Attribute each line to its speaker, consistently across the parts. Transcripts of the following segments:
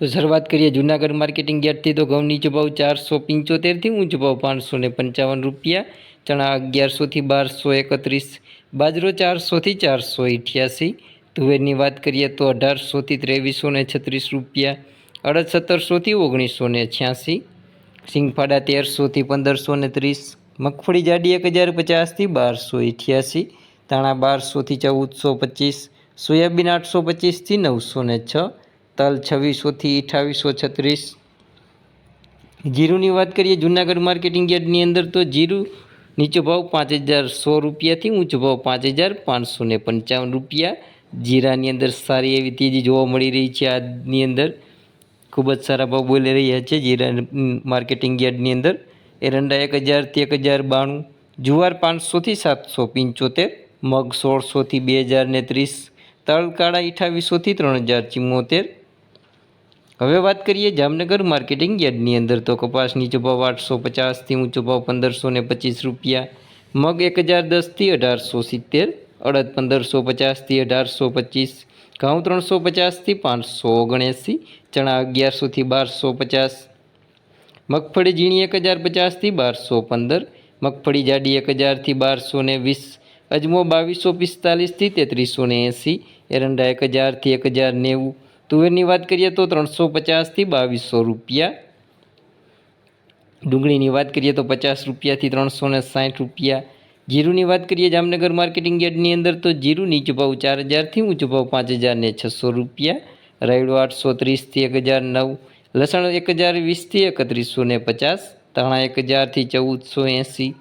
Speaker 1: તો શરૂઆત કરીએ જૂનાગઢ માર્કેટિંગ યાર્ડથી. તો ઘઉં નીચો ભાવ ચારસો પંચોતેરથી ઊંચો ભાવ પાંચસો ને પંચાવન રૂપિયા. ચણા અગિયારસોથી બારસો એકત્રીસ. બાજરો ચારસોથી ચારસો અઠ્યાસી તુવેરની વાત કરીએ તો અઢારસોથી ત્રેવીસો ને છત્રીસ રૂપિયા. અડદ સત્તરસોથી ઓગણીસો ને છ્યાસી. સિંગફાડા તેરસોથી પંદરસો ને ત્રીસ. મગફળી જાડી એક હજાર પચાસથી બારસો અઠ્યાસી ધાણા બારસોથી ચૌદસો પચીસ. સોયાબીન આઠસો પચીસથી નવસો ને છ. તલ છવ્વીસોથી અઠાવીસો છત્રીસ. જીરુની વાત કરીએ, જૂનાગઢ માર્કેટિંગ યાર્ડની અંદર તો જીરું નીચો ભાવ પાંચ હજાર સો રૂપિયાથી ઊંચો ભાવ પાંચ હજાર પાંચસો ને પંચાવન રૂપિયા. જીરાની અંદર સારી એવી તેજી જોવા મળી રહી છે આજની અંદર. ખૂબ જ સારા ભાવ બોલી રહ્યા છે જીરા માર્કેટિંગ યાર્ડની અંદર. એરંડા એક હજારથી એક હજાર બાણું. જુવાર પાંચસોથી સાતસો પંચોતેર. મગ સોળસોથી બે હજાર ને ત્રીસ. તલ કાળા અઠાવીસોથી ત્રણ હજાર ચુમ્મોતેર. હવે વાત કરીએ જામનગર માર્કેટિંગ યાર્ડની અંદર. તો કપાસ નીચો ભાવ આઠસો પચાસથી ઊંચો ભાવ પંદરસો ને પચીસ રૂપિયા. મગ એક હજાર દસથી અઢારસો સિત્તેર, અડદ પંદરસો પચાસથી અઢારસો પચીસ, ઘઉં ત્રણસો પચાસથી પાંચસો ઓગણએંસી, ચણા અગિયારસોથી બારસો પચાસ. મગફળી ઝીણી એક હજાર પચાસથી બારસો પંદર, મગફળી જાડી એક હજારથી બારસો ને વીસ, અજમો બાવીસો પિસ્તાલીસથી તેત્રીસો ને એંસી, એરંડા એક હજારથી એક હજાર નેવું તુવેરની વાત કરીએ તો ત્રણસો પચાસથી બાવીસો રૂપિયા. ડુંગળીની વાત કરીએ તો પચાસ રૂપિયાથી ત્રણસો ને સાઠ રૂપિયા. જીરુની વાત કરીએ જામનગર માર્કેટિંગ યાર્ડની અંદર તો જીરું નીચો ભાવ ચાર હજારથી ઊંચો ભાવ પાંચ હજાર ને છસો રૂપિયા. રાયડો આઠસો ત્રીસથી એક હજાર નવ. લસણ એક હજાર વીસથી એકત્રીસો ને પચાસ. ધાણા એક હજારથી ચૌદસો એંસી.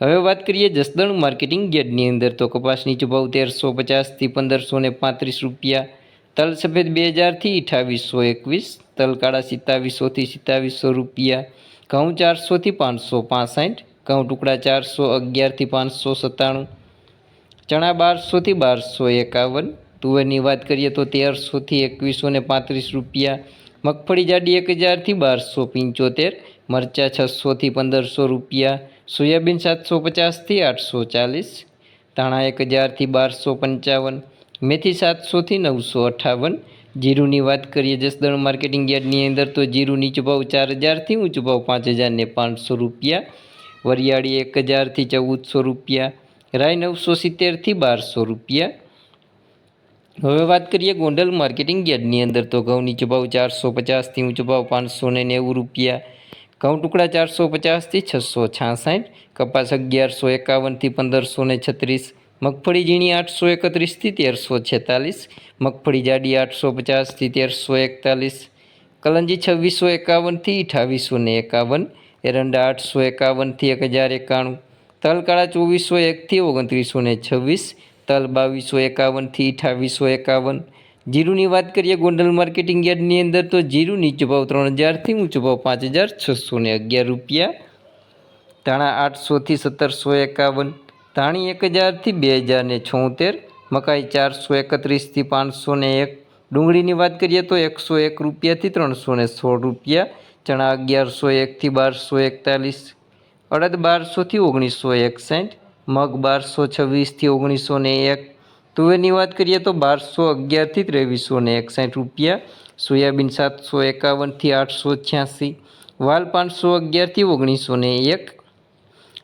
Speaker 1: હવે વાત કરીએ જસદણ માર્કેટિંગ યાર્ડની અંદર તો કપાસ નીચો ભાવ તેરસો પચાસથી પંદરસો ને પાંત્રીસ રૂપિયા. તલ સફેદ બે હજારથી અઠાવીસો એકવીસ તલ કાળા સિત્તાવીસોથી સિત્તાવીસો રૂપિયા, ઘઉં ચારસોથી પાંચસો પાસઠ, ઘઉં ટુકડા ચારસો અગિયારથી પાંચસો સત્તાણું, ચણા બારસોથી બારસો એકાવન, તુવેરની વાત કરીએ તો તેરસોથી એકવીસો ને પાંત્રીસ રૂપિયા, મગફળી જાડી એક હજારથી બારસો પંચોતેર, મરચાં છસોથી પંદરસો રૂપિયા, સોયાબીન સાતસો પચાસથી આઠસો ચાલીસ, ધાણા એક હજારથી બારસો પંચાવન મેથી સાતસોથી નવસો અઠાવન જીરુની વાત કરીએ જસદણ માર્કેટિંગ યાર્ડની અંદર, તો જીરું નીચો ભાવ ચાર હજારથી ઊંચો ભાવ પાંચ હજાર ને પાંચસો રૂપિયા. વરિયાળી એક હજારથી ચૌદસો રૂપિયા. રાય નવસો સિત્તેરથી બારસો રૂપિયા. હવે વાત કરીએ ગોંડલ માર્કેટિંગ યાર્ડની અંદર, તો ઘઉં નીચો ભાવ ચારસો પચાસથી ઊંચો ભાવ પાંચસો ને નેવું રૂપિયા. ઘઉં ટુકડા ચારસો પચાસથી છસો છાસઠ. કપાસ અગિયારસો એકાવનથી પંદરસો ને છત્રીસ. મગફળી ઝીણી આઠસો એકત્રીસથી તેરસો છેતાલીસ. મગફળી જાડી આઠસો પચાસથી તેરસો એકતાલીસ. કલંજી છવ્વીસો એકાવનથી અઠાવીસો ને એકાવન. એરંડા આઠસો એકાવનથી એક હજાર એકાણું. તલ કાળા ચોવીસો એકથી ઓગણત્રીસો ને છવ્વીસ. તલ બાવીસો એકાવનથી અઠાવીસો એકાવન. જીરુની વાત કરીએ ગોંડલ માર્કેટિંગ યાર્ડની અંદર તો જીરું નીચો ભાવ ત્રણ હજારથી ઊંચો ભાવ પાંચ હજાર છસો ને અગિયાર રૂપિયા. ધાણા આઠસોથી સત્તરસો એકાવન. ધાણી એક હજારથી બે હજારને છોતેર, મકાઈ ચારસો એકત્રીસથી પાંચસો ને એક. ડુંગળીની વાત કરીએ તો એકસો એક રૂપિયાથી ત્રણસો ને સોળ રૂપિયા, ચણા અગિયારસો એકથી બારસો એકતાલીસ, અડદ બારસોથી ઓગણીસો એકસાઠ, મગ બારસો છવ્વીસથી ઓગણીસો ને એક. તુવેરની વાત કરીએ તો બારસો અગિયારથી ત્રેવીસો ને એકસાઠ રૂપિયા, સોયાબીન સાતસો એકાવનથી આઠસો છ્યાસી, વાલ પાંચસો અગિયારથી ઓગણીસો ને એક.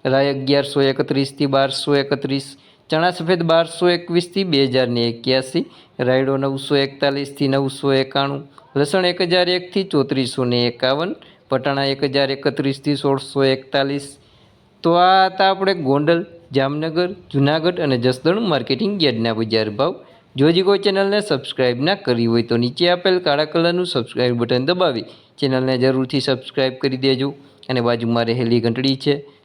Speaker 1: રાય અગિયારસો એકત્રીસથી બારસો એકત્રીસ, ચણા સફેદ બારસો એકવીસથી બે હજારને એક્યાસી, રાયડો નવસો એકતાલીસથી નવસો એકાણું, લસણ એક હજાર એકથી ચોત્રીસો ને એકાવન પટાણા એક હજાર એકત્રીસથી સોળસો એકતાલીસ. તો આ હતા આપણે ગોંડલ, જામનગર, જુનાગઢ અને જસદણ માર્કેટિંગ યાર્ડના બજાર ભાવ. જો હજી કોઈ ચેનલને સબસ્ક્રાઇબ ના કરી હોય તો નીચે આપેલ કાળા કલરનું સબસ્ક્રાઇબ બટન દબાવી. ચેનલને જરૂરથી સબસ્ક્રાઇબ કરી દેજો. અને બાજુમાં રહેલી ઘંટડી છે.